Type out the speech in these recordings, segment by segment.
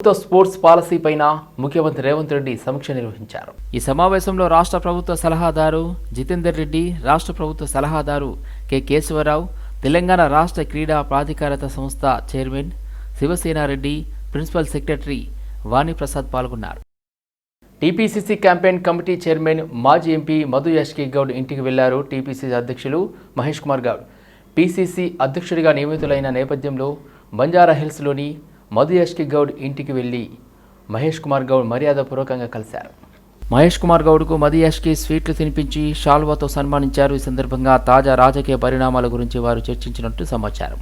ప్రభుత్వ sports policy పైన ముఖ్యమంత్రి రేవంత్ రెడ్డి సమీక్ష నిర్వహించారు. ఈ సమావేశంలో రాష్ట్ర ప్రభుత్వ సలహాదారు జితేందర్ రెడ్డి రాష్ట్ర ప్రభుత్వ సలహాదారు కె. కేశవరావు తెలంగాణ రాష్ట్ర క్రీడా ప్రాధికారత సంస్థ chairman Shivasena Reddy principal secretary Vaniprasad పాల్గొన్నారు. టీపీసీసీ క్యాంపెయిన్ కమిటీ చైర్మన్ మాజీ ఎంపీ మధు యష్కి గౌడ్ ఇంటికి వెళ్ళారు. టీపీసీసీ అధ్యక్షులు మహేష్ కుమార్ గౌడ్. పీసీసీ అధ్యక్షుడిగా నియమితులైన నేపథ్యంలో బంజారా హిల్స్లోని మధు యష్కి గౌడ్ ఇంటికి వెళ్ళి మహేష్ కుమార్ గౌడ్ మర్యాదపూర్వకంగా కలిశారు. మహేష్ కుమార్ గౌడ్కు మధు యష్కి స్వీట్లు తినిపించి షాల్వాతో సన్మానించారు. ఈ సందర్భంగా తాజా రాజకీయ పరిణామాల గురించి వారు చర్చించినట్టు సమాచారం.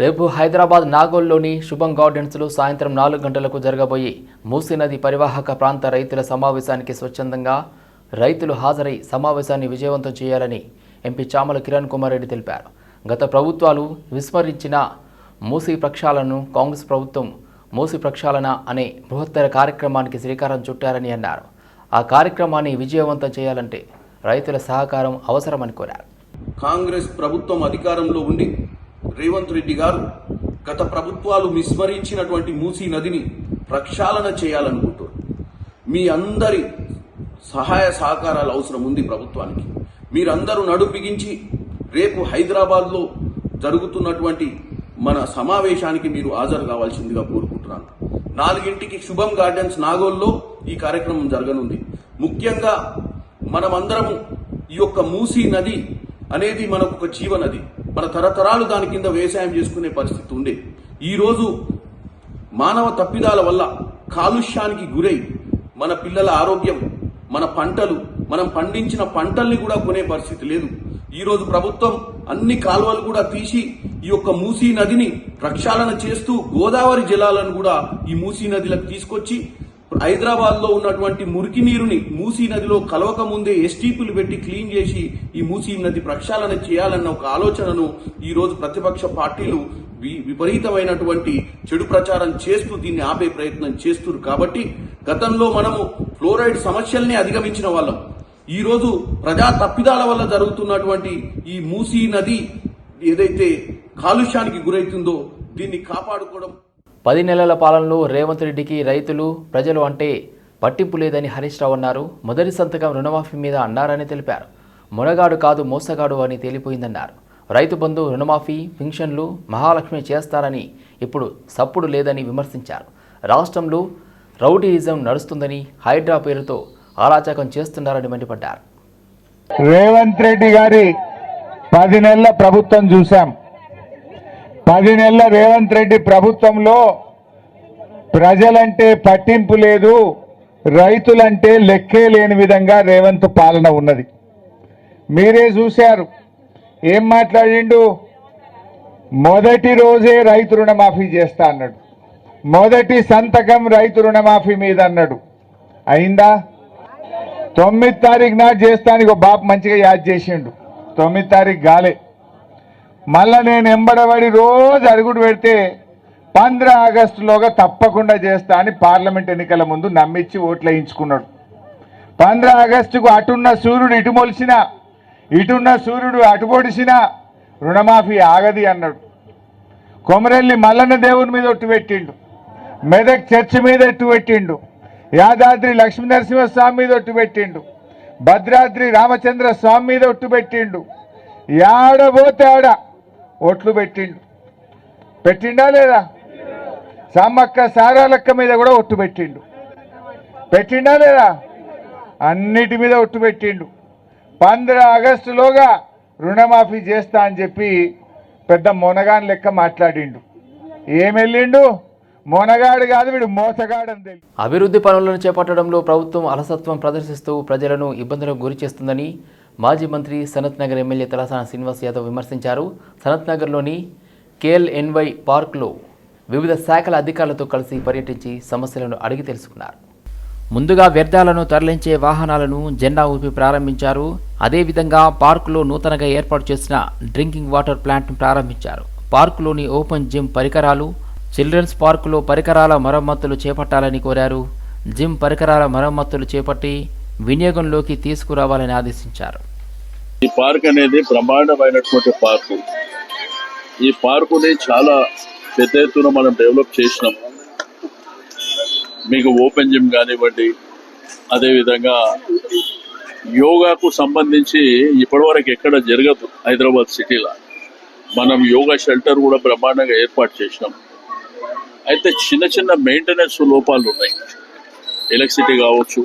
రేపు హైదరాబాద్ నాగోల్లోని శుభం గార్డెన్స్లో సాయంత్రం నాలుగు గంటలకు జరగబోయే మూసీ నది పరివాహక ప్రాంత రైతుల సమావేశానికి స్వచ్ఛందంగా రైతులు హాజరై సమావేశాన్ని విజయవంతం చేయాలని ఎంపీ చామల కిరణ్ కుమార్ రెడ్డి తెలిపారు. గత ప్రభుత్వాలు విస్మరించిన మూసీ ప్రక్షాళనను కాంగ్రెస్ ప్రభుత్వం మూసి ప్రక్షాళన అనే బృహత్తర కార్యక్రమానికి శ్రీకారం చుట్టారని అన్నారు. ఆ కార్యక్రమాన్ని విజయవంతం చేయాలంటే రైతుల సహకారం అవసరమని కోరారు. కాంగ్రెస్ ప్రభుత్వం అధికారంలో ఉండి రేవంత్ రెడ్డి గారు గత ప్రభుత్వాలు విస్మరించినటువంటి మూసీ నదిని ప్రక్షాళన చేయాలనుకుంటారు మీ అందరి సహాయ సహకారాలు అవసరం ఉంది ప్రభుత్వానికి. మీరందరూ నడుం బిగించి రేపు హైదరాబాద్లో జరుగుతున్నటువంటి మన సమావేశానికి మీరు హాజరు కావాల్సిందిగా కోరుకుంటున్నాను. నాలుగింటికి శుభం గార్డెన్స్ నాగోల్లో ఈ కార్యక్రమం జరగనుంది. ముఖ్యంగా మనమందరము ఈ యొక్క మూసీ నది అనేది మనకు ఒక జీవనది. మన తరతరాలు దాని కింద వ్యవసాయం చేసుకునే పరిస్థితి ఉండే. ఈరోజు మానవ తప్పిదాల వల్ల కాలుష్యానికి గురై మన పిల్లల ఆరోగ్యం మన పంటలు మనం పండించిన పంటల్ని కూడా కొనే పరిస్థితి లేదు. ఈరోజు ప్రభుత్వం అన్ని కాలువలు కూడా తీసి ఈ యొక్క మూసీ నదిని ప్రక్షాళన చేస్తూ గోదావరి జలాలను కూడా ఈ మూసీ నదిలకు తీసుకొచ్చి హైదరాబాద్లో ఉన్నటువంటి మురికి నీరుని మూసీ నదిలో కలవక ముందే ఎస్టీపీలు పెట్టి క్లీన్ చేసి ఈ మూసీ నది ప్రక్షాళన చేయాలన్న ఒక ఆలోచనను ఈ రోజు ప్రతిపక్ష పార్టీలు వి- విపరీతమైనటువంటి చెడు ప్రచారం చేస్తూ దీన్ని ఆపే ప్రయత్నం చేస్తున్నారు. కాబట్టి గతంలో మనము ఫ్లోరైడ్ సమస్యల్ని అధిగమించిన వాళ్ళం. ఈ రోజు ప్రజా తప్పిదాల వల్ల జరుగుతున్నటువంటి ఈ మూసీ నది ఏదైతే కాలుష్యానికి గురైతుందో దీన్ని కాపాడుకోవడం. పది నెలల పాలనలో రేవంత్ రెడ్డికి రైతులు ప్రజలు అంటే పట్టింపు లేదని హరీష్ రావు అన్నారు. మొదటి సంతకం రుణమాఫీ మీద అన్నారని తెలిపారు. మునగాడు కాదు మోసగాడు అని తేలిపోయిందన్నారు. రైతు బంధు రుణమాఫీ పింఛన్లు మహాలక్ష్మి చేస్తారని ఇప్పుడు సప్పుడు లేదని విమర్శించారు. రాష్ట్రంలో రౌడీయిజం నడుస్తుందని హైడ్రా పేరుతో అరాచకం చేస్తున్నారని మండిపడ్డారు. రేవంత్ రెడ్డి గారి పది నెలల ప్రభుత్వం చూశాం. పది నెలల రేవంత్ రెడ్డి ప్రభుత్వంలో ప్రజలంటే పట్టింపు లేదు రైతులంటే లెక్కే లేని విధంగా రేవంత్ పాలన ఉన్నది. మీరే చూశారు. ఏం మాట్లాడిండు? మొదటి రోజే రైతు రుణమాఫీ చేస్తా అన్నాడు. మొదటి సంతకం రైతు రుణమాఫీ మీద అన్నాడు. అయిందా? తొమ్మిది తారీఖు నాడు చేస్తానికి ఒక బాబు మంచిగా యాద్ చేసిండు. తొమ్మిది తారీఖు గాలే. మళ్ళా నేను ఎంబడబడి రోజు అడుగుడు పెడితే పంద్ర ఆగస్టులోగా తప్పకుండా చేస్తా అని పార్లమెంట్ ఎన్నికల ముందు నమ్మించి ఓట్లు వేయించుకున్నాడు. పంద్ర ఆగస్టుకు అటున్న సూర్యుడు ఇటు మొలిచిన ఇటున్న సూర్యుడు అటు పొడిచిన రుణమాఫీ ఆగది అన్నాడు. కొమరెల్లి మల్లన్న దేవుని మీద ఒట్టు పెట్టిండు. మెదక్ చర్చి మీద ఎట్టు పెట్టిండు. యాదాద్రి లక్ష్మీ నరసింహస్వామి మీద ఒట్టు పెట్టిండు. భద్రాద్రి రామచంద్ర స్వామి మీద ఒట్టు పెట్టిండు. యాడబోతే ఆడ ఒట్లు పెట్టిండు. పెట్టిండా లేదా? సమ్మక్క సారాలక్క మీద కూడా ఒట్టు పెట్టిండు. పెట్టిండా లేదా? అన్నిటి మీద ఒట్టు పెట్టిండు. పంద్ర ఆగస్టులోగా రుణమాఫీ చేస్తా అని చెప్పి పెద్ద మొనగాన్ లెక్క మాట్లాడిండు. ఏం వెళ్ళిండు మొనగాడు కాదు వీడు మోసగాడని తెలియదు అభివృద్ధి పనులను చేపట్టడంలో ప్రభుత్వం అలసత్వం ప్రదర్శిస్తూ ప్రజలను ఇబ్బందులకు గురి చేస్తుందని మాజీ మంత్రి సనత్ నగర్ ఎమ్మెల్యే తలసాన శ్రీనివాస్ యాదవ్ విమర్శించారు. సనత్ నగర్లోని కేఎల్ఎన్వై పార్క్లో వివిధ శాఖల అధికారులతో కలిసి పర్యటించి సమస్యలను అడిగి తెలుసుకున్నారు. ముందుగా వ్యర్థాలను తరలించే వాహనాలను జెండా ఊపి ప్రారంభించారు. అదేవిధంగా పార్కులో నూతనంగా ఏర్పాటు చేసిన డ్రింకింగ్ వాటర్ ప్లాంట్ను ప్రారంభించారు. పార్కులోని ఓపెన్ జిమ్ పరికరాలు చిల్డ్రన్స్ పార్కులో పరికరాల మరమ్మతులు చేపట్టాలని కోరారు. జిమ్ పరికరాల మరమ్మతులు చేపట్టి వినియోగంలోకి తీసుకురావాలని ఆదేశించారు. ఈ పార్క్ అనేది బ్రహ్మాండమైనటువంటి పార్కు. ఈ పార్కుని చాలా పెద్ద ఎత్తున మనం డెవలప్ చేసినాం. మీకు ఓపెన్ జిమ్ కానివ్వండి అదేవిధంగా యోగాకు సంబంధించి ఇప్పటివరకు ఎక్కడ జరగదు హైదరాబాద్ సిటీలో. మనం యోగా షెల్టర్ కూడా బ్రహ్మాండంగా ఏర్పాటు చేసినాం. అయితే చిన్న చిన్న మెయింటెనెన్స్ లోపాలు ఉన్నాయి ఎలక్ట్రిసిటీ కావచ్చు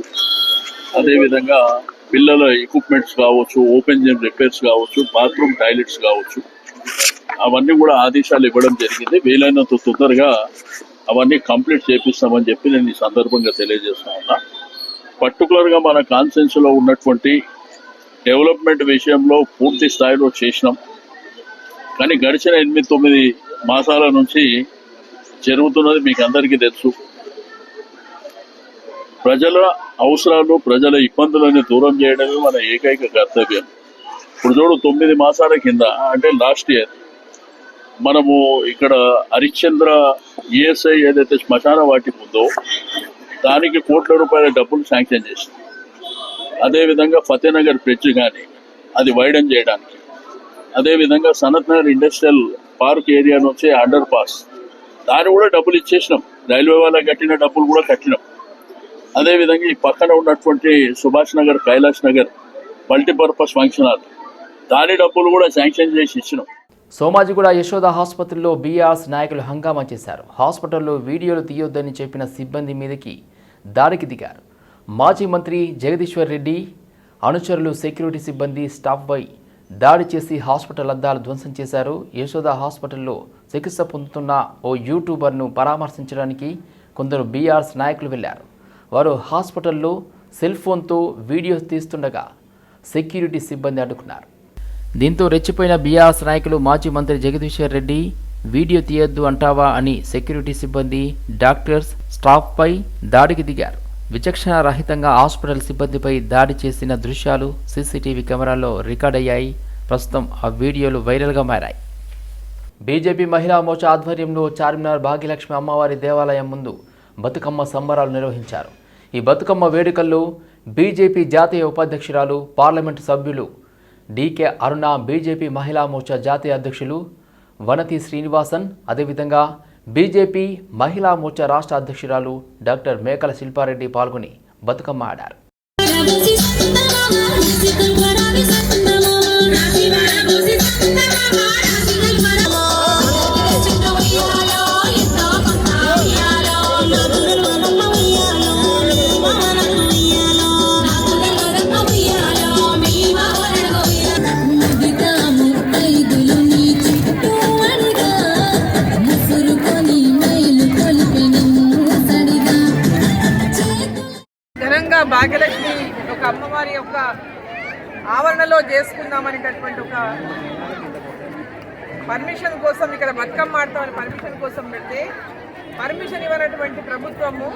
అదేవిధంగా పిల్లల ఎక్విప్మెంట్స్ కావచ్చు ఓపెన్ జిమ్ రిపేర్స్ కావచ్చు బాత్రూమ్ టాయిలెట్స్ కావచ్చు. అవన్నీ కూడా ఆదేశాలు ఇవ్వడం జరిగింది. వీలైనంత తొందరగా అవన్నీ కంప్లీట్ చేపిస్తామని చెప్పి నేను ఈ సందర్భంగా తెలియజేస్తా ఉన్నా. పర్టికులర్గా మన కాన్సెన్స్లో ఉన్నటువంటి డెవలప్మెంట్ విషయంలో పూర్తి స్థాయిలో చేసినాం. కానీ గడిచిన ఎనిమిది తొమ్మిది మాసాల నుంచి జరుగుతున్నది మీకు అందరికీ తెలుసు. ప్రజల అవసరాలు ప్రజల ఇబ్బందులను దూరం చేయడమే మన ఏకైక కర్తవ్యం. ఇప్పుడు చూడు తొమ్మిది మాసాల కింద అంటే లాస్ట్ ఇయర్ మనము ఇక్కడ హరిశ్చంద్ర ఈఎస్ఐ ఏదైతే శ్మశాన వాటి ఉందో దానికి కోట్ల రూపాయల డబ్బులు శాంక్షన్ చేసింది. అదేవిధంగా ఫతేనగర్ బ్రిడ్జ్ కానీ అది వైడన్ చేయడానికి. అదేవిధంగా Sanath Nagar industrial park area నుంచి అండర్ పాస్ దాన్ని కూడా డబ్బులు ఇచ్చేసినాం. రైల్వే వాళ్ళకి కట్టిన డబ్బులు కూడా కట్టినాం. అదేవిధంగా ఈ పక్కన ఉన్నటువంటి Subhash Nagar Kailash Nagar multipurpose function hall దాని డబ్బులు కూడా శాంక్షన్ చేసి ఇచ్చినాం. సోమాజిగూడ యశోద ఆసుపత్రిలో బీఆర్ఎస్ నాయకులు హంగామా చేశారు. హాస్పిటల్లో వీడియోలు తీయొద్దని చెప్పిన సిబ్బంది మీదకి దాడికి దిగారు. మాజీ మంత్రి జగదీశ్వర్ రెడ్డి అనుచరులు సెక్యూరిటీ సిబ్బంది స్టాఫ్పై దాడి చేసి హాస్పిటల్ అద్దాలు ధ్వంసం చేశారు. యశోద హాస్పిటల్లో చికిత్స పొందుతున్న ఓ యూట్యూబర్ను పరామర్శించడానికి కొందరు బీఆర్ఎస్ నాయకులు వెళ్ళారు. వారు హాస్పిటల్లో సెల్ ఫోన్తో వీడియోస్ తీస్తుండగా సెక్యూరిటీ సిబ్బంది అడ్డుకున్నారు. దీంతో రెచ్చిపోయిన బీఆర్ఎస్ నాయకులు మాజీ మంత్రి జగదీశ్వర్ రెడ్డి వీడియో తీయొద్దు అంటావా అని సెక్యూరిటీ సిబ్బంది డాక్టర్స్ స్టాఫ్పై దాడికి దిగారు. విచక్షణ రహితంగా హాస్పిటల్ సిబ్బందిపై దాడి చేసిన దృశ్యాలు సీసీటీవీ కెమెరాల్లో రికార్డ్ అయ్యాయి. ప్రస్తుతం ఆ వీడియోలు వైరల్గా మారాయి. బీజేపీ మహిళా మోర్చా ఆధ్వర్యంలో చార్మినార్ భాగ్యలక్ష్మి అమ్మవారి దేవాలయం ముందు బతుకమ్మ సంబరాలు నిర్వహించారు. ఈ బతుకమ్మ వేడుకల్లో బీజేపీ జాతీయ ఉపాధ్యక్షురాలు పార్లమెంటు సభ్యులు డీకే అరుణ బీజేపీ మహిళా మోర్చా జాతీయ అధ్యక్షులు వనతి శ్రీనివాసన్ అదేవిధంగా బీజేపీ మహిళా మోర్చా రాష్ట్ర అధ్యక్షురాలు డాక్టర్ మేకల శిల్పారెడ్డి పాల్గొని బతుకమ్మ ఆడారు ఘనంగా చేసుకుందామనేటటువంటి ఒక పర్మిషన్ కోసం ఇక్కడ బతుకమ్మ ఆడతామని పర్మిషన్ కోసం పెడితే పర్మిషన్ ఇవ్వనటువంటి ప్రభుత్వము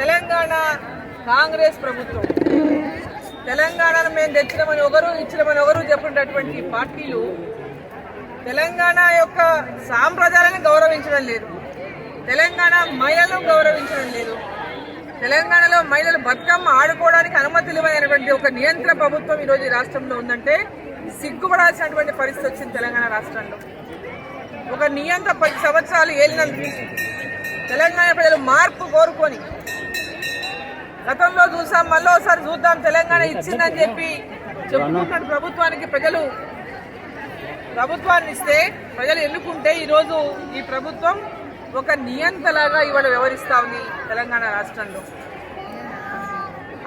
తెలంగాణ కాంగ్రెస్ ప్రభుత్వం. తెలంగాణను మేము తెచ్చినామని ఒకరు ఇచ్చినామని ఒకరు చెప్పినటువంటి పార్టీలు తెలంగాణ యొక్క సాంప్రదాయాలను గౌరవించడం లేదు. తెలంగాణ మహిళలను గౌరవించడం లేదు. తెలంగాణలో మహిళలు బతుకమ్మ ఆడుకోవడానికి అనుమతులు ఇవ్వనటువంటి ఒక నియంత్రణ ప్రభుత్వం ఈరోజు ఈ రాష్ట్రంలో ఉందంటే సిగ్గుపడాల్సినటువంటి పరిస్థితి వచ్చింది తెలంగాణ రాష్ట్రంలో. ఒక నియంత్ర పది సంవత్సరాలు ఏలినందుకు తెలంగాణ ప్రజలు మార్పు కోరుకొని గతంలో చూసాం మళ్ళీ ఒకసారి చూద్దాం తెలంగాణ ఇచ్చిందని చెప్పి చెప్పుకుంటున్న ప్రభుత్వానికి ప్రజలు ప్రభుత్వాన్ని ఇస్తే ప్రజలు ఎన్నుకుంటే ఈరోజు ఈ ప్రభుత్వం ఒక నియంతలాగా ఇవాళ వ్యవహరిస్తా ఉంది తెలంగాణ రాష్ట్రంలో.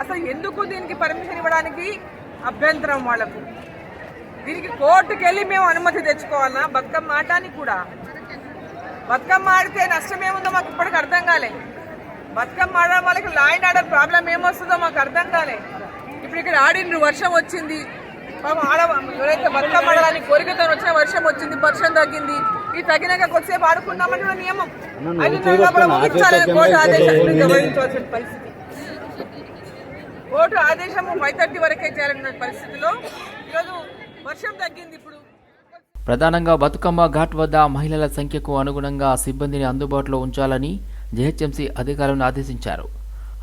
అసలు ఎందుకు దీనికి పర్మిషన్ ఇవ్వడానికి? అభ్యంతరం వాళ్ళకు దీనికి కోర్టుకు వెళ్ళి మేము అనుమతి తెచ్చుకోవాలా? బతుకమ్మ ఆటానికి కూడా. బతుకమ్మ ఆడితే నష్టం ఏముందో మాకు ఇప్పటికి అర్థం కాలే. బతుకమ్మ ఆడడం వాళ్ళకి లాయన్ ఆడే ప్రాబ్లం ఏమొస్తుందో మాకు అర్థం కాలే. ఇప్పుడు ఇక్కడ ఆడిండ్రు వర్షం వచ్చింది. పాపం ఆడ ఎవరైతే బతుకమ్మ ఆడడానికి కోరికతో వచ్చిన వర్షం వచ్చింది వర్షం తగ్గింది. ఈ తగినాక కొద్దిసేపు ఆడుకుందామంటే కూడా నియమం. లోపల ముగించాలని పరిస్థితి. కోర్టు ఆదేశము ఫైవ్ థర్టీ వరకే చేయాలన్న పరిస్థితిలో ఈరోజు వర్షం తగ్గింది ఇప్పుడు. ప్రధానంగా బతుకమ్మ ఘాట్ వద్ద మహిళల సంఖ్యకు అనుగుణంగా సిబ్బందిని అందుబాటులో ఉంచాలని జెహెచ్ఎంసీ అధికారులను ఆదేశించారు.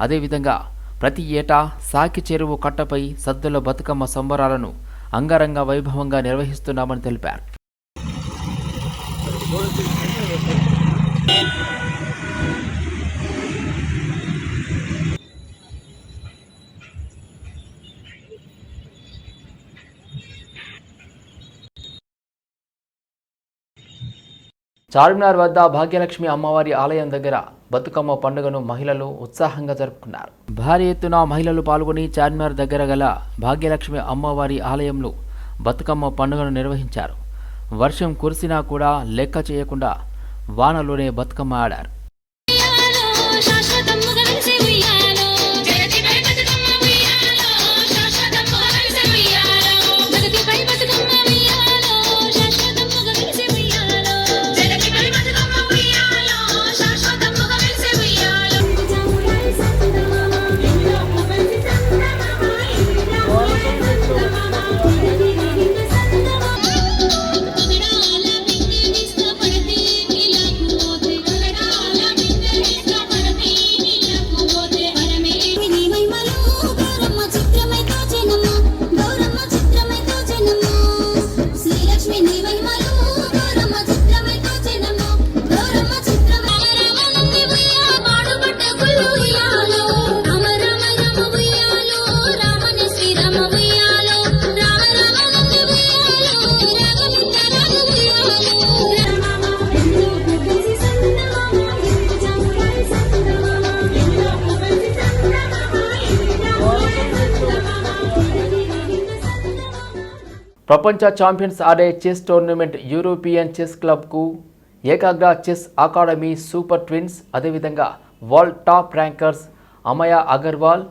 అదేవిధంగా ప్రతి ఏటా సాకి చెరువు కట్టపై సద్దుల బతుకమ్మ సంబరాలను అంగరంగ వైభవంగా నిర్వహిస్తున్నామని తెలిపారు. చార్మినార్ వద్ద భాగ్యలక్ష్మి అమ్మవారి ఆలయం దగ్గర బతుకమ్మ పండుగను మహిళలు ఉత్సాహంగా జరుపుకున్నారు. భారీ ఎత్తున మహిళలు పాల్గొని చార్మినార్ దగ్గర గల భాగ్యలక్ష్మి అమ్మవారి ఆలయంలో బతుకమ్మ పండుగను నిర్వహించారు. వర్షం కురిసినా కూడా లెక్క చేయకుండా వానలోనే బతుకమ్మ ఆడారు. ప్రపంచ ఛాంపియన్స్ ఆడే chess tournament European chess క్లబ్కు Ekagra chess academy super twins అదేవిధంగా world top rankers Amaya Agarwal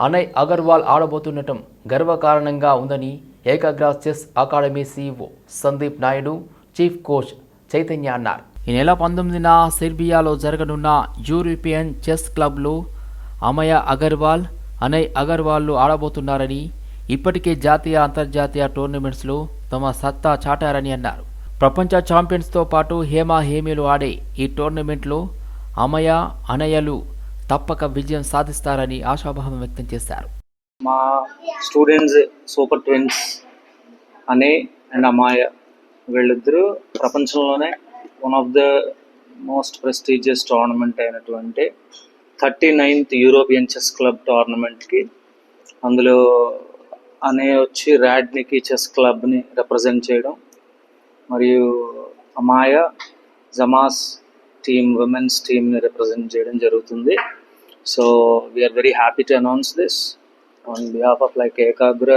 Anay Agarwal ఆడబోతుండటం గర్వకారణంగా ఉందని Ekagra chess academy CEO Sandeep Naidu chief coach Chaitanya అన్నారు. ఈ నెల పంతొమ్మిదిన సెర్బియాలో జరగనున్న యూరోపియన్ చెస్ క్లబ్లో అమయ అగర్వాల్ అనయ్ అగర్వాల్లు ఆడబోతున్నారని ఇప్పటికే జాతీయ అంతర్జాతీయ టోర్నమెంట్స్లో తమ సత్తా చాటారని అన్నారు. ప్రపంచ ఛాంపియన్స్తో పాటు హేమ హేమీలు ఆడే ఈ టోర్నమెంట్లో అమయ అనయలు తప్పక విజయం సాధిస్తారని ఆశాభావం వ్యక్తం చేశారు. మా స్టూడెంట్స్ సూపర్ ట్విన్స్ అనే అండ్ అమాయ వీళ్ళిద్దరూ ప్రపంచంలోనే one of the most prestigious tournament అయినటువంటి thirty ninth European chess club టోర్నమెంట్కి అందులో అనే వచ్చి ర్యాడ్నికి చెస్ క్లబ్ని రిప్రజెంట్ చేయడం. మరియు అమాయ జమాస్ టీమ్ ఉమెన్స్ టీమ్ని రిప్రజెంట్ చేయడం జరుగుతుంది. So we are very happy to announce this on behalf of like Ekagra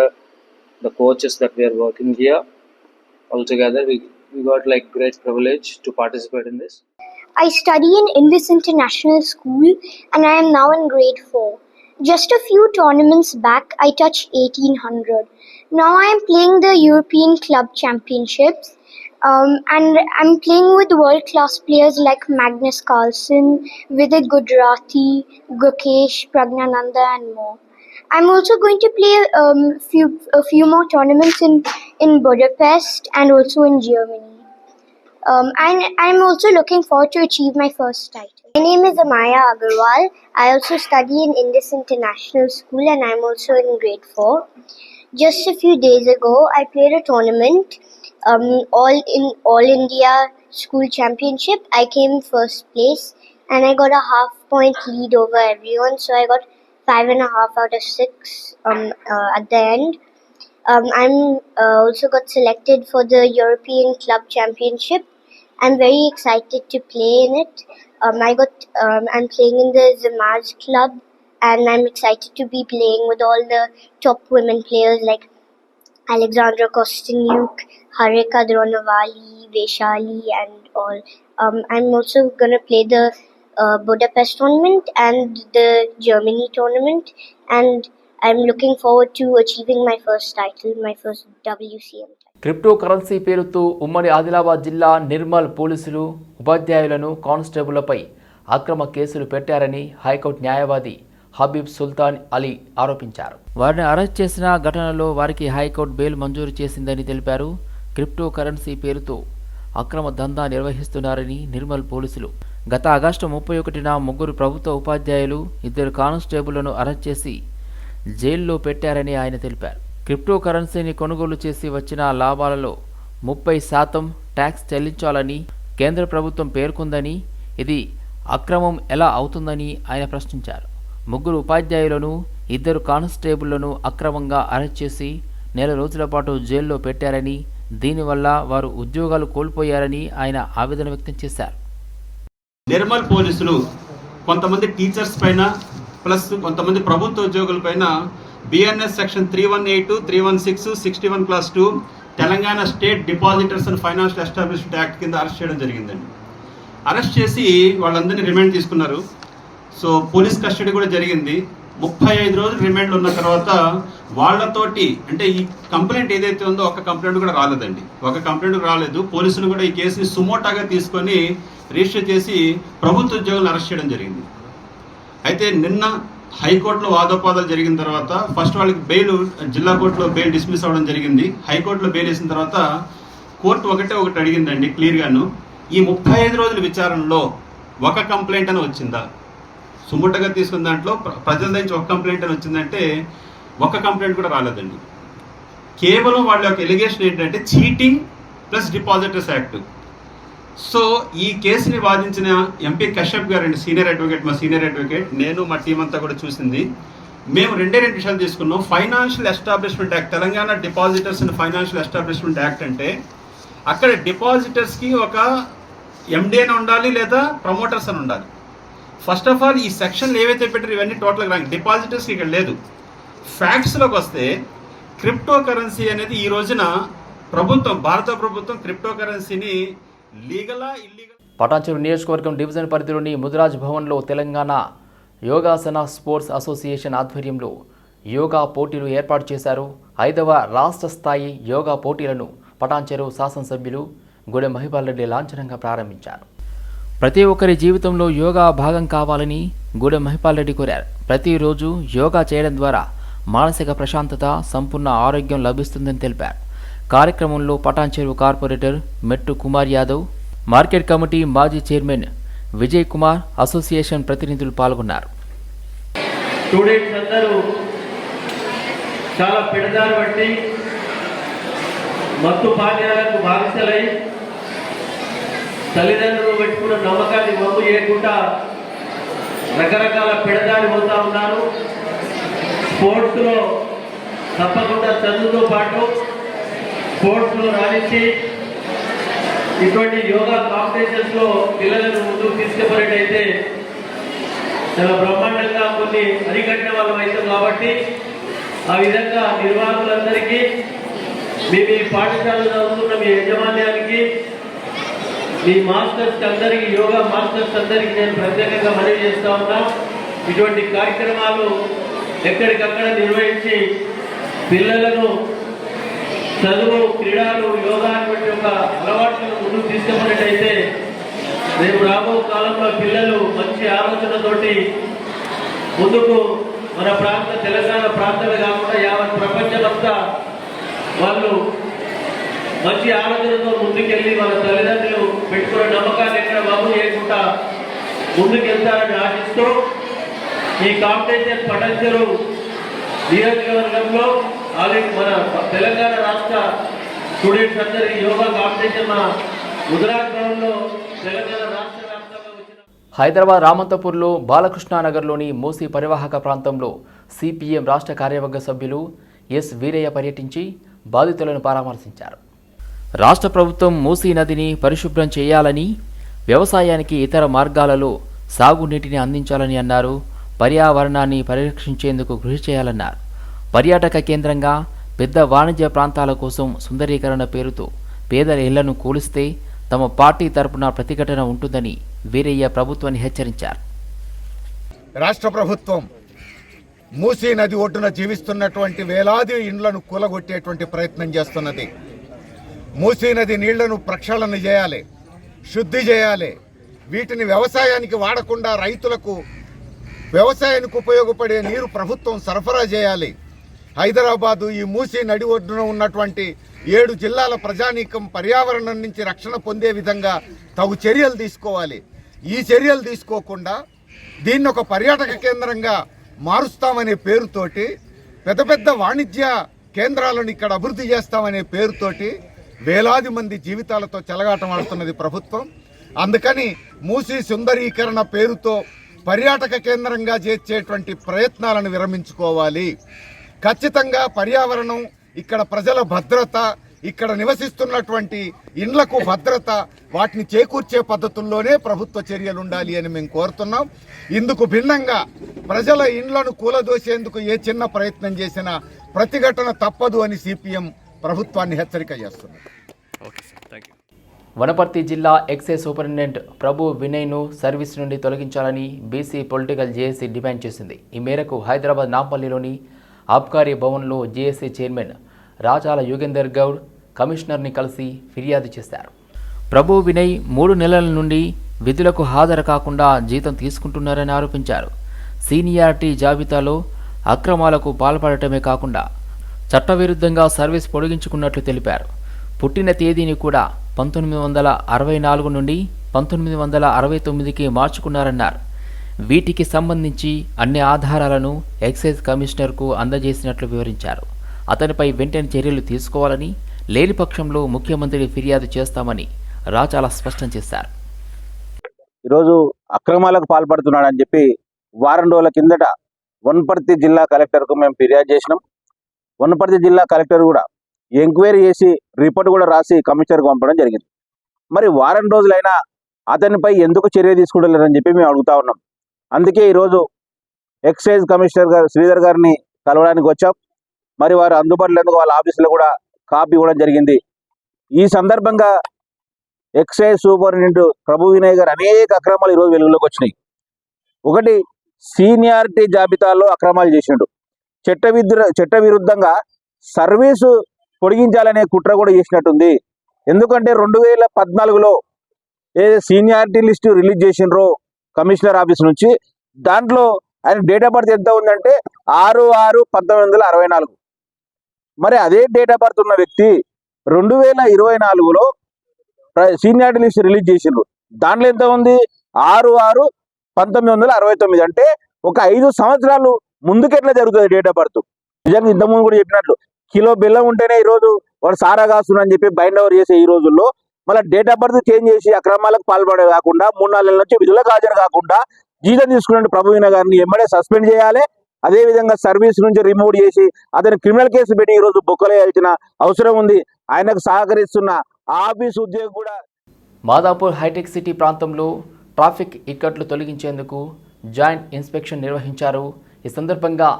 the coaches that we are working here all together we got like great privilege to participate in this I study in in this international school and I'm now in grade four Just a few tournaments back, I touched 1800. Now I am playing the European Club Championships um, and I'm playing with world class players like Magnus Carlsen, Vidit Gujarati, Gukesh, Pragnananda, and more. I'm also going to play um, few, a few more tournaments in, in Budapest and also in Germany. Um, and I'm also looking forward to achieve my first title. My name is Amaya Agarwal. I also study in Indus International School and I'm also in grade 4. Just a few days ago, I played a tournament, um, all in All India School Championship. I came first place and I got a half point lead over everyone. So I got five and a half out of six um, uh, at the end. Um, I'm uh, also got selected for the European Club Championship. I'm very excited to play in it. Um, I got um, I'm playing in the Zamaz Club, and I'm excited to be playing with all the top women players like Alexandra Kosteniuk, Harika Dronavali, Veshali, and all. Um, I'm also gonna play the uh, Budapest tournament and the Germany tournament, and I'm looking forward to achieving my first title, my first WCM. Crypto currency పేరుతో ఉమ్మడి ఆదిలాబాద్ జిల్లా నిర్మల్ పోలీసులు ఉపాధ్యాయులను కానిస్టేబుళ్ళపై అక్రమ కేసులు పెట్టారని high court న్యాయవాది హబీబ్ సుల్తాన్ అలీ ఆరోపించారు. వారిని అరెస్ట్ చేసిన ఘటనలో వారికి హైకోర్టు బెయిల్ మంజూరు చేసిందని తెలిపారు. క్రిప్టో కరెన్సీ పేరుతో అక్రమ దందా నిర్వహిస్తున్నారని నిర్మల్ పోలీసులు. గత ఆగస్టు ముప్పై ఒకటిన ముగ్గురు ప్రభుత్వ ఉపాధ్యాయులు ఇద్దరు కానిస్టేబుళ్ళను అరెస్ట్ చేసి జైల్లో పెట్టారని ఆయన తెలిపారు. క్రిప్టో కరెన్సీని కొనుగోలు చేసి వచ్చిన లాభాలలో ముప్పై శాతం ట్యాక్స్ చెల్లించాలని కేంద్ర ప్రభుత్వం పేర్కొందని ఇది అక్రమం ఎలా అవుతుందని ఆయన ప్రశ్నించారు. ముగ్గురు ఉపాధ్యాయులను ఇద్దరు కానిస్టేబుళ్ళను అక్రమంగా అరెస్ట్ చేసి నెల రోజుల పాటు జైల్లో పెట్టారని దీనివల్ల వారు ఉద్యోగాలు కోల్పోయారని ఆయన ఆవేదన వ్యక్తం చేశారు. నిర్మల్ పోలీసులు కొంతమంది టీచర్స్ పైన ప్లస్ కొంతమంది ప్రభుత్వ ఉద్యోగుల పైన BNS section three one eight three one six sixty one clause two Telangana state depositors and financial establishment act కింద అరెస్ట్ చేయడం జరిగిందండి. అరెస్ట్ చేసి వాళ్ళందరినీ రిమాండ్ తీసుకున్నారు. సో పోలీస్ కస్టడీ కూడా జరిగింది. ముప్పై ఐదు రోజులు రిమాండ్ ఉన్న తర్వాత వాళ్ళతోటి అంటే ఈ కంప్లైంట్ ఏదైతే ఉందో ఒక కంప్లైంట్ కూడా రాలేదండి. ఒక కంప్లైంట్ రాలేదు. పోలీసులు కూడా ఈ కేసుని సుమోటాగా తీసుకొని రిజిస్టర్ చేసి ప్రభుత్వ ఉద్యోగులను అరెస్ట్ చేయడం జరిగింది. అయితే నిన్న హైకోర్టులో వాదోపాదాలు జరిగిన తర్వాత ఫస్ట్ వాళ్ళకి బెయిల్ జిల్లా కోర్టులో బెయిల్ డిస్మిస్ అవ్వడం జరిగింది. హైకోర్టులో బెయిల్ వేసిన తర్వాత కోర్టు ఒకటే ఒకటి అడిగిందండి క్లియర్గాను. ఈ ముప్పై ఐదు రోజుల విచారణలో ఒక కంప్లైంట్ అని వచ్చిందా? సుముట్టగా తీసుకున్న దాంట్లో ప్ర- ప్రజల నుంచి ఒక కంప్లైంట్ అని వచ్చిందంటే ఒక కంప్లైంట్ కూడా రాలేదండి. కేవలం వాళ్ళ యొక్క ఎలిగేషన్ ఏంటంటే cheating plus depositors act so ఈ కేసుని వాదించిన ఎంపీ కశ్యప్ గారు అండి సీనియర్ అడ్వకేట్ మా సీనియర్ అడ్వకేట్ నేను మా టీం అంతా కూడా చూసింది. మేము రెండే రెండు విషయాలు తీసుకున్నాం. Financial establishment act Telangana depositors and financial establishment act అంటే అక్కడ డిపాజిటర్స్కి ఒక ఎండి అని ఉండాలి లేదా ప్రమోటర్స్ అని ఉండాలి. ఫస్ట్ ఆఫ్ ఆల్ ఈ సెక్షన్లు ఏవైతే పెట్టారు ఇవన్నీ టోటల్గా రాంగ్. డిపాజిటర్స్కి ఇక్కడ లేదు. ఫ్యాక్ట్స్లోకి వస్తే క్రిప్టో కరెన్సీ అనేది ఈ రోజున ప్రభుత్వం భారత ప్రభుత్వం క్రిప్టో కరెన్సీని లీగలా నియోజకవర్గం డివిజన్ పరిధిలోని ముదిరాజ్ భవన్లో తెలంగాణ యోగాసన స్పోర్ట్స్ అసోసియేషన్ ఆధ్వర్యంలో యోగా పోటీలు ఏర్పాటు చేశారు. ఐదవ రాష్ట్ర స్థాయి యోగా పోటీలను పటాంచెరు శాసనసభ్యులు గుడె మహిపాల్ రెడ్డి లాంఛనంగా ప్రారంభించారు. ప్రతి ఒక్కరి జీవితంలో యోగా భాగం కావాలని గూడెం మహిపాల్ రెడ్డి కోరారు. ప్రతిరోజు యోగా చేయడం ద్వారా మానసిక ప్రశాంతత సంపూర్ణ ఆరోగ్యం లభిస్తుందని తెలిపారు. కార్యక్రమంలో Patancheru corporator Mettu Kumar Yadav market committee మాజీ చైర్మన్ విజయ్ కుమార్ అసోసియేషన్ ప్రతినిధులు పాల్గొన్నారు. స్టూడెంట్స్ అందరూ చాలా పెడదారు బట్టి మత్తు పానీయాలకు బాధితులై తల్లిదండ్రులు పెట్టుకున్న నమ్మకాన్ని మమ్ము చేయకుండా రకరకాల పెడదారి పోతా ఉన్నారు. స్పోర్ట్స్లో తప్పకుండా చదువుతో పాటు స్పోర్ట్స్లో రాణించి ఇటువంటి యోగా కాంపిటీషన్స్లో పిల్లలను ముందుకు తీసుకెళ్ళినట్టయితే చాలా బ్రహ్మాండంగా కొన్ని అరికట్టిన వాళ్ళం అవుతాం కాబట్టి ఆ విధంగా నిర్వాహకులందరికీ మీ మీ పాఠశాలలో చదువుతున్న మీ యజమాన్యానికి మీ మాస్టర్స్ అందరికీ యోగా మాస్టర్స్ అందరికీ నేను ప్రత్యేకంగా మనవి చేస్తా ఉన్నా. ఇటువంటి కార్యక్రమాలు ఎక్కడికక్కడ నిర్వహించి పిల్లలను చదువు క్రీడలు యోగా అటువంటి ఒక అలవాట్లను ముందుకు తీసుకున్నట్టయితే రేపు రాబో కాలంలో పిల్లలు మంచి ఆలోచనతోటి ముందుకు మన ప్రాంత తెలంగాణ ప్రాంతమే కాకుండా యావత్ ప్రపంచమంతా వాళ్ళు మంచి ఆలోచనతో ముందుకెళ్ళి వాళ్ళ తల్లిదండ్రులు పెట్టుకున్న నమ్మకాన్ని ఎక్కడ బాబు చేయకుండా ముందుకెళ్తారని ఆశిస్తూ ఈ కాంపిటీషన్ పటంచెరు నియోజకవర్గంలో ఆల్రెడీ మన తెలంగాణ రాష్ట్ర స్టూడెంట్స్ అందరి యోగా కాంపిటీషన్ మన గుజరాత్ తెలంగాణ రాష్ట్ర హైదరాబాద్ రామంతపూర్లో బాలకృష్ణానగర్లోని మూసీ పరివాహక ప్రాంతంలో సిపిఎం రాష్ట్ర కార్యవర్గ సభ్యులు ఎస్ వీరయ్య పర్యటించి బాధితులను పరామర్శించారు. రాష్ట్ర ప్రభుత్వం మూసీ నదిని పరిశుభ్రం చేయాలని వ్యవసాయానికి ఇతర మార్గాలలో సాగునీటిని అందించాలని అన్నారు. పర్యావరణాన్ని పరిరక్షించేందుకు కృషి చేయాలన్నారు. పర్యాటక కేంద్రంగా పెద్ద వాణిజ్య ప్రాంతాల కోసం సుందరీకరణ పేరుతో పేదల ఇళ్ళను కూలిస్తే తమ పార్టీ తరపున ప్రతిఘటన ఉంటుందని వీరయ్య ప్రభుత్వాన్ని హెచ్చరించారు. రాష్ట్ర ప్రభుత్వం మూసీ నది ఒడ్డున జీవిస్తున్నటువంటి వేలాది ఇండ్లను కూలగొట్టేటువంటి ప్రయత్నం చేస్తున్నది. మూసీ నది నీళ్ళను ప్రక్షాళన చేయాలి శుద్ధి చేయాలి. వీటిని వ్యవసాయానికి వాడకుండా రైతులకు వ్యవసాయానికి ఉపయోగపడే నీరు ప్రభుత్వం సరఫరా చేయాలి. హైదరాబాదు ఈ మూసీ నడి ఒడ్డున ఉన్నటువంటి ఏడు జిల్లాల ప్రజానీకం పర్యావరణం నుంచి రక్షణ పొందే విధంగా తగు చర్యలు తీసుకోవాలి. ఈ చర్యలు తీసుకోకుండా దీన్ని ఒక పర్యాటక కేంద్రంగా మారుస్తామనే పేరుతోటి పెద్ద పెద్ద వాణిజ్య కేంద్రాలను ఇక్కడ అభివృద్ధి చేస్తామనే పేరుతోటి వేలాది మంది జీవితాలతో చెలగాటం ఆడుతున్నది ప్రభుత్వం. అందుకని మూసీ సుందరీకరణ పేరుతో పర్యాటక కేంద్రంగా చేర్చేటువంటి ప్రయత్నాలను విరమించుకోవాలి. ఖచ్చితంగా పర్యావరణం ఇక్కడ ప్రజల భద్రత ఇక్కడ నివసిస్తున్నటువంటి ఇండ్లకు భద్రత వాటిని చేకూర్చే పద్ధతుల్లోనే ప్రభుత్వ చర్యలు ఉండాలి అని మేము కోరుతున్నాం. ఇందుకు భిన్నంగా ప్రజల ఇండ్లను కూలదోసేందుకు ఏ చిన్న ప్రయత్నం చేసినా ప్రతిఘటన తప్పదు అని సిపిఎం ప్రభుత్వాన్ని హెచ్చరిక చేస్తుంది వనపర్తి జిల్లా ఎక్సైజ్ సూపరింటెండెంట్ ప్రభు వినయ్ను సర్వీస్ నుండి తొలగించాలని బీసీ పొలిటికల్ జేఏసీ డిమాండ్ చేసింది. ఈ మేరకు హైదరాబాద్ నాంపల్లిలోని ఆబ్కారీ భవన్లో జేఏసీ చైర్మన్ రాజాల యోగేందర్ గౌడ్ కమిషనర్ని కలిసి ఫిర్యాదు చేశారు. ప్రభు వినయ్ మూడు నెలల నుండి విధులకు హాజరు కాకుండా జీతం తీసుకుంటున్నారని ఆరోపించారు. సీనియారిటీ జాబితాలో అక్రమాలకు పాల్పడటమే కాకుండా చట్టవిరుద్ధంగా సర్వీస్ పొడిగించుకున్నట్లు తెలిపారు. పుట్టిన తేదీని కూడా పంతొమ్మిది వందల అరవై నాలుగు నుండి పంతొమ్మిది వందల అరవై తొమ్మిదికి మార్చుకున్నారన్నారు. వీటికి సంబంధించి అన్ని ఆధారాలను ఎక్సైజ్ కమిషనర్కు అందజేసినట్లు వివరించారు. అతనిపై వెంటనే చర్యలు తీసుకోవాలని లేని పక్షంలో ముఖ్యమంత్రి ఫిర్యాదు చేస్తామని రాచాల స్పష్టం చేశారు. ఈరోజు అక్రమాలకు పాల్పడుతున్నాడని చెప్పి వారం రోజుల కిందట వనపర్తి జిల్లా కలెక్టర్కు మేము ఫిర్యాదు చేసినాం. వనపర్తి జిల్లా కలెక్టర్ కూడా ఎంక్వైరీ చేసి రిపోర్ట్ కూడా రాసి కమిషనర్కి పంపడం జరిగింది. మరి వారం రోజులైనా అతనిపై ఎందుకు చర్య తీసుకుంటలేరని చెప్పి మేము అడుగుతా ఉన్నాం. అందుకే ఈరోజు ఎక్సైజ్ కమిషనర్ గారు శ్రీధర్ గారిని కలవడానికి వచ్చాం. మరి వారు అందుబాటులో ఎందుకు వాళ్ళ ఆఫీసులో కూడా కాపీ ఇవ్వడం జరిగింది. ఈ సందర్భంగా ఎక్సైజ్ సూపరింటెండెంట్ ప్రభు వినయ్ గారు అనేక అక్రమాలు ఈరోజు వెలుగులోకి వచ్చినాయి. ఒకటి సీనియారిటీ జాబితాలో అక్రమాలు చేసిండు. చట్ట విద్ర చట్ట విరుద్ధంగా సర్వీసు పొడిగించాలనే కుట్ర కూడా చేసినట్టుంది. ఎందుకంటే రెండు వేల పద్నాలుగులో ఏ సీనియారిటీ లిస్టు రిలీజ్ చేసిండ్రో కమిషనర్ ఆఫీస్ నుంచి. దాంట్లో ఆయన డేట్ ఆఫ్ బర్త్ ఎంత ఉందంటే ఆరు ఆరు పంతొమ్మిది వందల అరవై నాలుగు. మరి అదే డేట్ ఆఫ్ బర్త్ ఉన్న వ్యక్తి రెండు వేల ఇరవై నాలుగులో సీనియారిటీ లిస్ట్ రిలీజ్ చేసిండ్రు దాంట్లో ఎంత ఉంది? ఆరు ఆరు పంతొమ్మిది వందల అరవై తొమ్మిది. అంటే ఒక ఐదు సంవత్సరాలు ముందుకెట్లా జరుగుతుంది డేట్ ఆఫ్ బర్త్? నిజంగా ఇంతకుముందు కూడా చెప్పినట్లు కిలో బెల్లం ఉంటేనే ఈ రోజు వాడు సారా కాస్తుందని చెప్పి బైండ్ ఓవర్ చేసే ఈ రోజుల్లో మళ్ళీ డేట్ ఆఫ్ బర్త్ చేంజ్ చేసి అక్రమాలకు పాల్పడే కాకుండా మూడు నాలుగు నెలల నుంచి విధులకు హాజరు కాకుండా జీతం తీసుకున్న ప్రభుత్వ గారిని ఎమ్మడే సస్పెండ్ చేయాలి. అదే విధంగా సర్వీస్ నుంచి రిమూవ్ చేసి అతని క్రిమినల్ కేసు పెట్టి ఈ రోజు బొక్కలేయాల్సిన అవసరం ఉంది. ఆయనకు సహకరిస్తున్న ఆఫీస్ ఉద్యోగి కూడా మాదాపూర్ హైటెక్ సిటీ ప్రాంతంలో ట్రాఫిక్ ఇక్కట్లు తొలగించేందుకు జాయింట్ ఇన్స్పెక్షన్ నిర్వహించారు. ఈ సందర్భంగా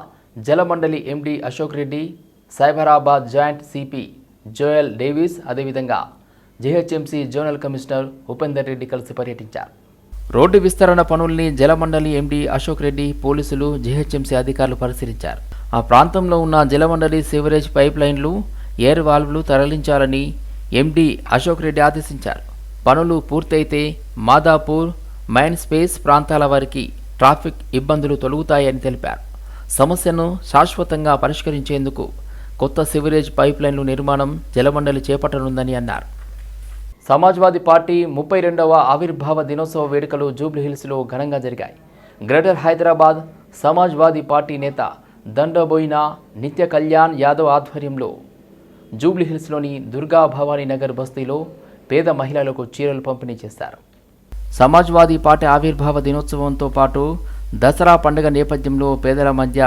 Jalamandali MD Ashok Reddy Cyberabad joint CP Joel Davis అదేవిధంగా GHMC zonal commissioner Upender Reddy కలిసి పర్యటించారు. రోడ్డు విస్తరణ పనుల్ని జలమండలి ఎండి అశోక్ రెడ్డి పోలీసులు జీహెచ్ఎంసీ అధికారులు పరిశీలించారు. ఆ ప్రాంతంలో ఉన్న జలమండలి సివరేజ్ పైప్ లైన్లు ఎయిర్ వాల్వ్లు తరలించాలని ఎండీ అశోక్ రెడ్డి ఆదేశించారు. పనులు పూర్తయితే మాదాపూర్ మైన్ స్పేస్ ప్రాంతాల వారికి ట్రాఫిక్ ఇబ్బందులు తొలగుతాయని తెలిపారు. సమస్యను శాశ్వతంగా పరిష్కరించేందుకు కొత్త సివరేజ్ పైప్ లైన్లు నిర్మాణం జలమండలి చేపట్టనుందని అన్నారు. సమాజ్వాదీ పార్టీ ముప్పై రెండవ ఆవిర్భావ దినోత్సవ వేడుకలు జూబ్లీహిల్స్లో ఘనంగా జరిగాయి. గ్రేటర్ హైదరాబాద్ సమాజ్వాదీ పార్టీ నేత దండబోయిన నిత్య కళ్యాణ్ యాదవ్ ఆధ్వర్యంలో జూబ్లీహిల్స్లోని దుర్గా భవానీ నగర్ బస్తీలో పేద మహిళలకు చీరలు పంపిణీ చేశారు. సమాజ్వాదీ పార్టీ ఆవిర్భావ దినోత్సవంతో పాటు దసరా పండుగ నేపథ్యంలో పేదల మధ్య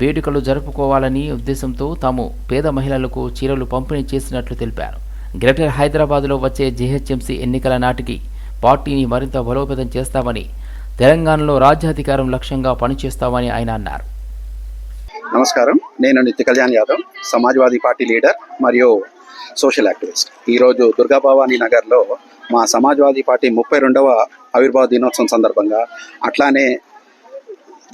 వేడుకలు జరుపుకోవాలని ఉద్దేశంతో తాము పేద మహిళలకు చీరలు పంపిణీ చేసినట్లు తెలిపారు. గ్రేటర్ హైదరాబాద్లో వచ్చే జీహెచ్ఎంసీ ఎన్నికల నాటికి పార్టీని మరింత బలోపేతం చేస్తామని తెలంగాణలో రాజ్యాధికారం లక్ష్యంగా పనిచేస్తామని ఆయన అన్నారు. నమస్కారం. నేను నిత్య కళ్యాణ్ యాదవ్ సమాజ్వాదీ పార్టీ లీడర్ మరియు సోషల్ యాక్టివిస్ట్. ఈరోజు దుర్గా భవానీ నగర్లో మా సమాజ్వాదీ పార్టీ ముప్పై రెండవ ఆవిర్భావ దినోత్సవం సందర్భంగా అట్లానే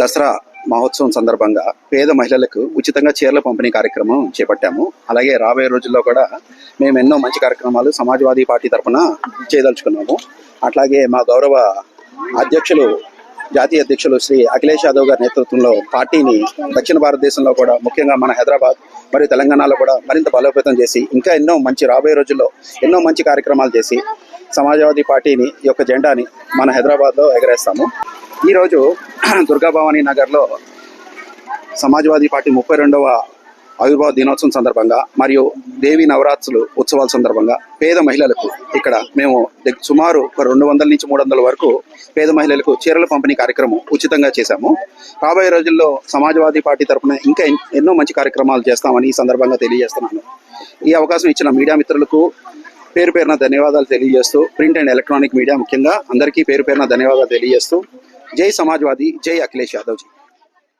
దసరా మహోత్సవం సందర్భంగా పేద మహిళలకు ఉచితంగా చీరల పంపిణీ కార్యక్రమం చేపట్టాము. అలాగే రాబోయే రోజుల్లో కూడా మేము ఎన్నో మంచి కార్యక్రమాలు సమాజ్వాదీ పార్టీ తరఫున చేయదలుచుకున్నాము. అట్లాగే మా గౌరవ అధ్యక్షులు జాతీయ అధ్యక్షులు శ్రీ అఖిలేష్ యాదవ్ గారి నేతృత్వంలో పార్టీని దక్షిణ భారతదేశంలో కూడా ముఖ్యంగా మన హైదరాబాద్ మరియు తెలంగాణలో కూడా మరింత బలోపేతం చేసి ఇంకా ఎన్నో మంచి రాబోయే రోజుల్లో ఎన్నో మంచి కార్యక్రమాలు చేసి సమాజవాదీ పార్టీని యొక్క జెండాని మన హైదరాబాద్లో ఎగరేస్తాము. ఈరోజు దుర్గా భవానీ నగర్లో సమాజ్వాదీ పార్టీ ముప్పై రెండవ ఆవిర్భావ దినోత్సవం సందర్భంగా మరియు దేవి నవరాత్రులు ఉత్సవాల సందర్భంగా పేద మహిళలకు ఇక్కడ మేము సుమారు ఒక రెండు వందల నుంచి మూడు వందల వరకు పేద మహిళలకు చీరల పంపిణీ కార్యక్రమం ఉచితంగా చేశాము. రాబోయే రోజుల్లో సమాజ్వాదీ పార్టీ తరఫున ఇంకా ఎన్నో మంచి కార్యక్రమాలు చేస్తామని ఈ సందర్భంగా తెలియజేస్తున్నాను. ఈ అవకాశం ఇచ్చిన మీడియా మిత్రులకు పేరు పేరున ధన్యవాదాలు తెలియజేస్తూ ప్రింట్ అండ్ ఎలక్ట్రానిక్ మీడియా ముఖ్యంగా అందరికీ పేరు పేరున ధన్యవాదాలు తెలియజేస్తూ జై సమాజ్వాదీ జై అఖిలేష్ యాదవ్ జీ